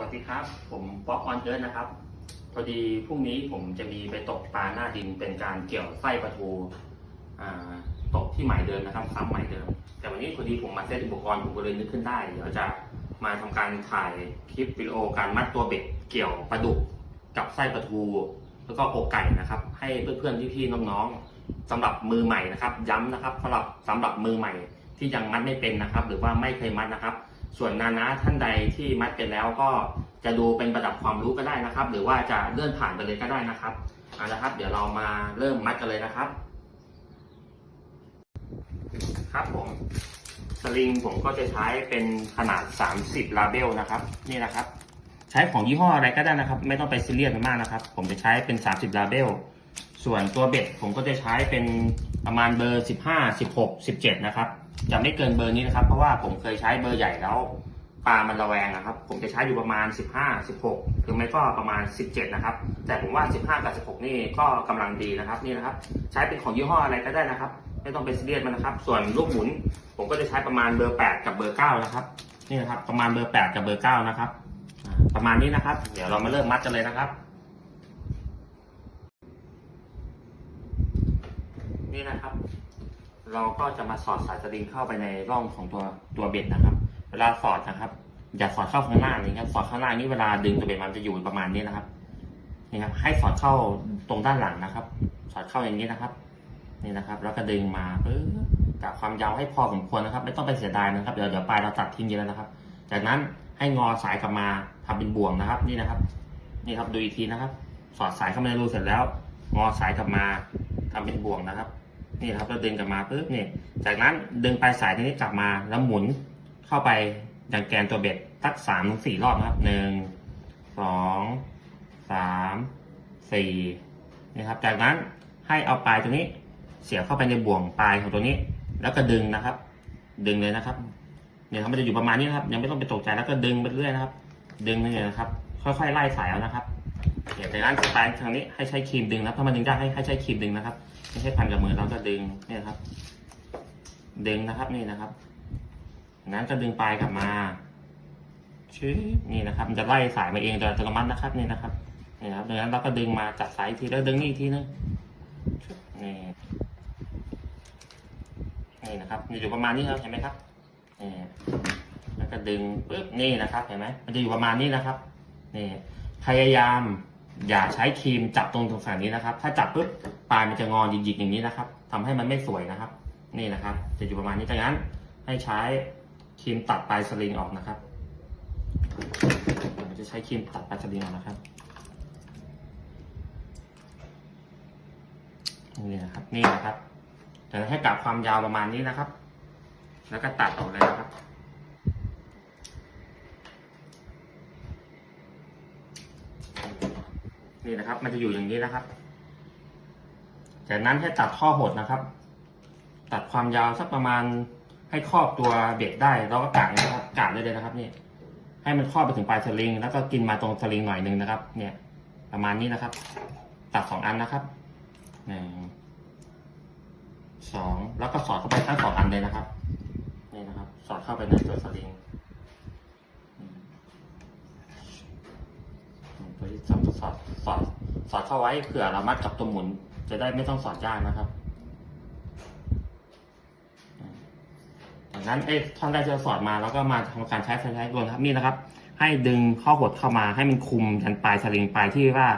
วัสดีครับ ผมป๊อกออนเกิร์นะครับ พอดีพรุ่งนี้ผมจะมีไปตกปลาหน้าดินเป็นการเกี่ยวไส้ปลาทูตกที่ใหม่เดิมนะครับซ้ำใหม่เดิม แต่วันนี้พอดีผมมาเซตอุปกรณ์ผมก็เลยนึกขึ้นได้ เดี๋ยวจะมาทำการถ่ายคลิปวิดีโอการมัดตัวเบ็ดเกี่ยวปลาดุกกับไส้ปลาทู แล้วก็อกไก่นะครับ ให้เพื่อนๆพี่ๆน้องๆสำหรับมือใหม่นะครับ ย้ำนะครับสำหรับสำหรับมือใหม่ที่ยังมัดไม่เป็นนะครับ หรือว่าไม่เคยมัดนะครับ ส่วนนานาท่านใดที่มัดเป็นแล้วก็จะดูเป็นประดับความรู้ก็ได้นะครับ หรือว่าจะเลื่อนผ่านไปเลยก็ได้นะครับเอาละครับ เดี๋ยวเรามาเริ่มมัดกันเลยนะครับ ครับผมสลิงผมก็จะใช้เป็นขนาด 30ลาเบลนะครับ นี่นะครับ ใช้ของยี่ห้ออะไรก็ได้นะครับ ไม่ต้องไปซีเรียสมันมากนะครับ ผมจะใช้เป็น 30ลาเบลส่วนตัวเบ็ดผมก็จะใช้เป็นประมาณเบอร์ 15 16 17 นะครับ จะไม่เกินเบอร์นี้นะครับ เพราะว่าผมเคยใช้เบอร์ใหญ่แล้ว ปลามันระแวงนะครับ ผมจะใช้อยู่ประมาณ 15 16 หรือไม่ก็ประมาณ 17 นะครับ แต่ผมว่า 15 กับ 16 นี่ก็กำลังดีนะครับนี่นะครับ ใช้เป็นของยี่ห้ออะไรก็ได้นะครับ ไม่ต้องไปซีเรียสมันนะครับ ส่วนลูกหมุน ผมก็จะใช้ประมาณเบอร์ 8 กับเบอร์ 9 นะครับนี่นะครับ ประมาณเบอร์ 8 กับเบอร์ 9 นะครับประมาณนี้นะครับ เดี๋ยวเรามาเริ่มมัดกันเลยนะครับนี่นะครับ เราก็จะมาสอดสายสลิงเข้าไปในร่องของตัวตัวเบ็ดนะครับ เวลาสอดนะครับ อย่าสอดเข้าข้างหน้าอย่างเงี้ยสอดข้างหน้านี่เวลาดึงตัวเบ็ดมันจะอยู่ประมาณนี้นะครับนี่ครับให้สอดเข้าตรงด้านหลังนะครับ สอดเข้าอย่างนี้นะครับ นี่นะครับ แล้วก็ดึงมาปึ๊บกับความยาวให้พอสมควรนะครับ ไม่ต้องไปเสียดายนะครับเดี๋ยวเดี๋ยวปลายเราตัดทิ้งเยอะแล้วนะครับ จากนั้นให้งอสายกลับมาทำเป็นบ่วงนะครับนี่นะครับ นี่ครับดูอีกทีนะครับ สอดสายเข้ามาในรูเสร็จแล้ว งอสายกลับมาทำเป็นบ่วงนะครับ นี่ครับเราดึงกลับมาปุ๊บเนี่ยจากนั้นดึงปลายสายทีนี้กลับมาแล้วหมุนเข้าไปยังแกนตัวเบ็ดสักสามถึงสี่รอบนะครับหนึ่งสองสามสี่นี่ครับ จากนั้นให้เอาปลายตัวนี้เสียบเข้าไปในบ่วงปลายของตัวนี้ แล้วก็ดึงนะครับ ดึงเลยนะครับเนี่ยครับมันจะอยู่ประมาณนี้นะครับ ยังไม่ต้องไปตกใจแล้วก็ดึงไปเรื่อยนะครับ ดึงไปเลยนะครับ ค่อยๆไล่สายเอานะครับ เดี๋ยวจานั้นปลายทางนี้ให้ใช้ครีมดึงนะถ้ามันดึงได้ให้ให้ใช้ครีมดึงนะครับ ไม่ใช่พันกับมือเราก็ดึงเนี่ยครับ ดึงนะครับนี่นะครับนั้นก็ดึงปลายกลับมาชื้นี่นะครับ มันจะไล่สายมาเองโดยอัตโนมัตินะครับนี่นะครับนี่ครับดังนั้นเราก็ดึงมาจับสายทีแล้วดึงนี่อีกทีนึงนี่นี่นะครับมันจะอยู่ประมาณนี้ครับเห็นไหมครับนี่แล้วก็ดึงปึ๊บนี่นะครับ เห็นไหมมันจะอยู่ประมาณนี้นะครับนี่พยายาม อย่าใช้ครีมจับตรงตรงฝั่งนี้นะครับ ถ้าจับปุ๊บปลายมันจะงอหยิกๆอย่างนี้นะครับทำให้มันไม่สวยนะครับ นี่นะครับ จะอยู่ประมาณนี้ดังนั้น ให้ใช้ครีมตัดปลายสลิงออกนะครับเราจะใช้ครีมตัดปลายสลิงออกนะครับนี่นะครับนี่นะครับจะให้กลับความยาวประมาณนี้นะครับ แล้วก็ตัดออกเลยนะครับ นี่นะครับ มันจะอยู่อย่างนี้นะครับ จากนั้นให้ตัดข้อหดนะครับ ตัดความยาวสักประมาณให้ครอบตัวเบ็ดได้แล้วก็กางนะครับกางได้เลยนะครับนี่ให้มันครอบไปถึงปลายสลิง แล้วก็กินมาตรงสลิงหน่อยหนึ่งนะครับ เนี่ย ประมาณนี้นะครับ ตัดสองอันนะครับหนึ่งสองแล้วก็สอดเข้าไปทั้งสองอันเลยนะครับนี่นะครับ สอดเข้าไปในตัวสลิงอืมตัว สอดสอดสอดสอดเข้าไว้เผื่อเรามัดกับตัวหมุน จะได้ไม่ต้องสอดยากนะครับจากนั้นเอ๊ะท่อนแรกที่เราสอดมาแล้วก็มาทำการใช้ไฟใช้รวนครับนี่นะครับ ให้ดึงข้อหดเข้ามาให้มันคุมยันปลายสลิงปลายที่ว่า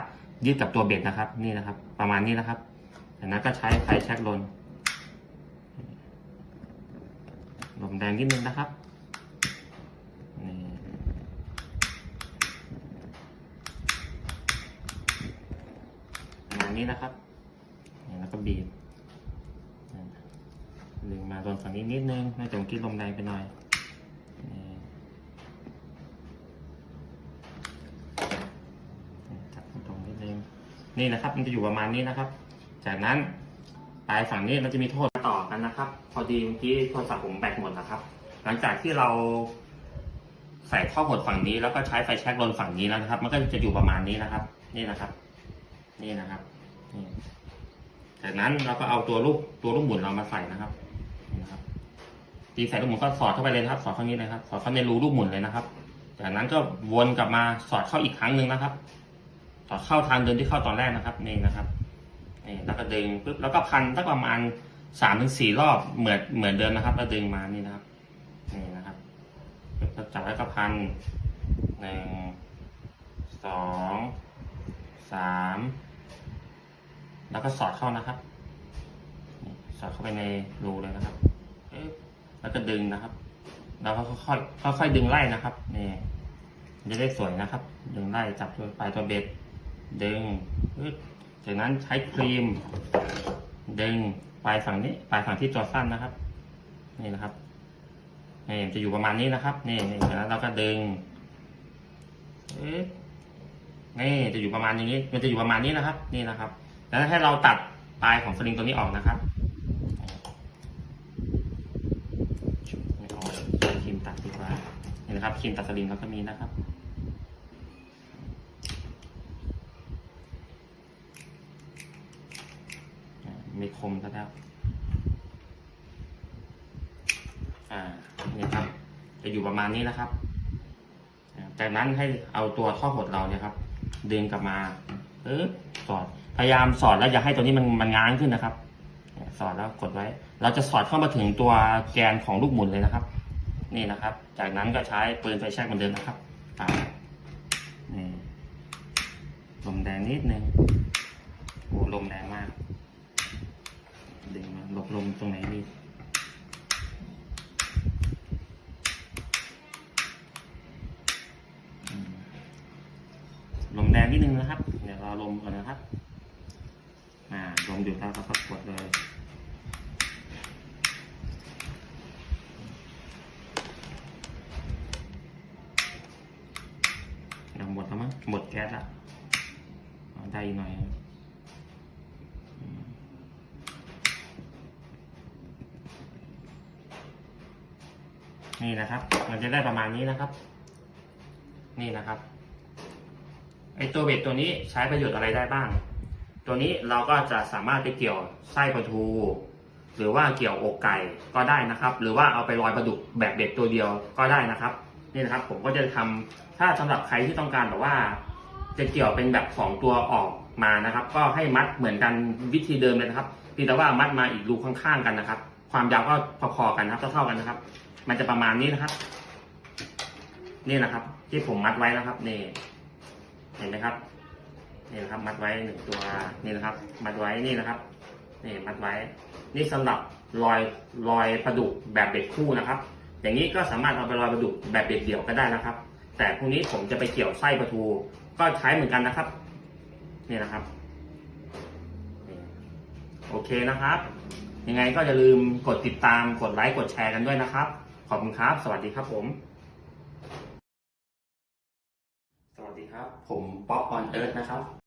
ยึดกับตัวเบ็ดนะครับ นี่นะครับ ประมาณนี้นะครับจากนั้นก็ใช้ไฟแช็กลนลมแดงนิดนึงนะครับนี่ประมาณ นี้นะครับแล้วก็บีบดึงมาโดนฝั่งนี้นิดนึงไม่ตรงที่ลมแรงไปหน่อยจับตรงนิดนึงนี่นะครับมันจะอยู่ประมาณนี้นะครับ จากนั้นปลายฝั่งนี้มันจะมีโทษต่อกันนะครับ พอดีเมื่อกี้โทรศัพท์ผมแบตหมดนะครับ หลังจากที่เราใส่ข้อหดฝั่งนี้แล้วก็ใช้ไฟแช็กลนฝั่งนี้แล้วนะครับ มันก็จะอยู่ประมาณนี้นะครับ นี่นะครับ นี่นะครับ จากนั้นเราก็เอาตัวลูกตัวลูกหมุนเรามาใส่นะครับนี่นะครับ ตีใส่ลูกหมุนก็สอดเข้าไปเลยครับ สอดเข้านี้เลยครับ สอดเข้าในรูลูกหมุนเลยนะครับ จากนั้นก็วนกลับมาสอดเข้าอีกครั้งหนึ่งนะครับ สอดเข้าทางเดินที่เข้าตอนแรกนะครับนี่นะครับนี่แล้วก็ดึงปุ๊บแล้วก็พันสักประมาณสามถึงสี่รอบเหมือนเหมือนเดิมนะครับแล้วดึงมานี่นะครับนี่นะครับจับไว้ก็พันหนึ่งสองสาม แล้วก็สอดเข้านะครับสอดเข้าไปในรูเลยนะครับแล้วก็ดึงนะครับ แล้วก็ค่อยๆค่อยๆดึงไล่นะครับนี่มันจะได้สวยนะครับ ดึงไล่จับตัวปลายตัวเบ็ด ดึงจากนั้นใช้ครีม ดึงปลายฝั่งนี้ปลายฝั่งที่ตัวสั้นนะครับ นี่นะครับนี่จะอยู่ประมาณนี้นะครับ นี่นี่จากนั้นเราก็ดึงปึ๊บนี่จะอยู่ประมาณอย่างนี้ มันจะอยู่ประมาณนี้นะครับ นี่นะครับ แล้วให้เราตัดปลายของสลิงตัวนี้ออกนะครับครีมตัดดีกว่านี่นะครับครีมตัดสลิงเราก็มีนะครับม่คมซะแล้วอ่านี่ครับ จะอยู่ประมาณนี้นะครับ จากนั้นให้เอาตัวท่อหดเราเนี่ยครับ ดึงกลับมาเออสอด พยายามสอดแล้วอย่าให้ตัวนี้มันมันง้างขึ้นนะครับสอดแล้วกดไว้ เราจะสอดเข้ามาถึงตัวแกนของลูกหมุนเลยนะครับ นี่นะครับ จากนั้นก็ใช้ปืนไฟแช็กเหมือนเดิมนะครับนี่ลมแดงนิดนึงโอ้ลมแรงมากดึงมาหลบลมตรงไหนมีอืมลมแรงนิดนึงนะครับ เดี๋ยวรอลมก่อนนะครับ อ่าลมอยู่แล้วเราก็กดเลยยังหมดแล้วมั้งหมดแก๊สละได้อีกหน่อยนี่นะครับ มันจะได้ประมาณนี้นะครับ นี่นะครับ ไอตัวเบ็ดตัวนี้ใช้ประโยชน์อะไรได้บ้าง ตัวนี้เราก็จะสามารถไปเกี่ยวไส้ปลาทู หรือว่าเกี่ยวอกไก่ก็ได้นะครับ หรือว่าเอาไปลอยปลาดุกแบบเบ็ดตัวเดียวก็ได้นะครับนี่นะครับ ผมก็จะทำถ้าสำหรับใครที่ต้องการแบบว่า จะเกี่ยวเป็นแบบสองตัวออกมานะครับ ก็ให้มัดเหมือนกันวิธีเดิมเลยนะครับเพียงแต่ว่ามัดมาอีกรูข้างๆกันนะครับ ความยาวก็พอๆกันนะครับเท่าๆกันนะครับ มันจะประมาณนี้นะครับ นี่นะครับ ที่ผมมัดไว้นะครับนี่เห็นไหมครับ นี่นะครับ มัดไว้หนึ่งตัวนี่นะครับ มัดไว้นี่นะครับนี่มัดไว้ นี่สำหรับรอยรอยปลาดุกแบบเบ็ดคู่นะครับ อย่างนี้ก็สามารถเอาไปลอยปลาดุกแบบเบ็ดเดี่ยวก็ได้นะครับ แต่พรุ่งนี้ผมจะไปเกี่ยวไส้ปลาทูก็ใช้เหมือนกันนะครับนี่นะครับโอเคนะครับ ยังไงก็อย่าลืมกดติดตามกดไลค์กดแชร์กันด้วยนะครับ ขอบคุณครับ สวัสดีครับผม สวัสดีครับ ผมป๊อปออนเอิร์ธนะครับ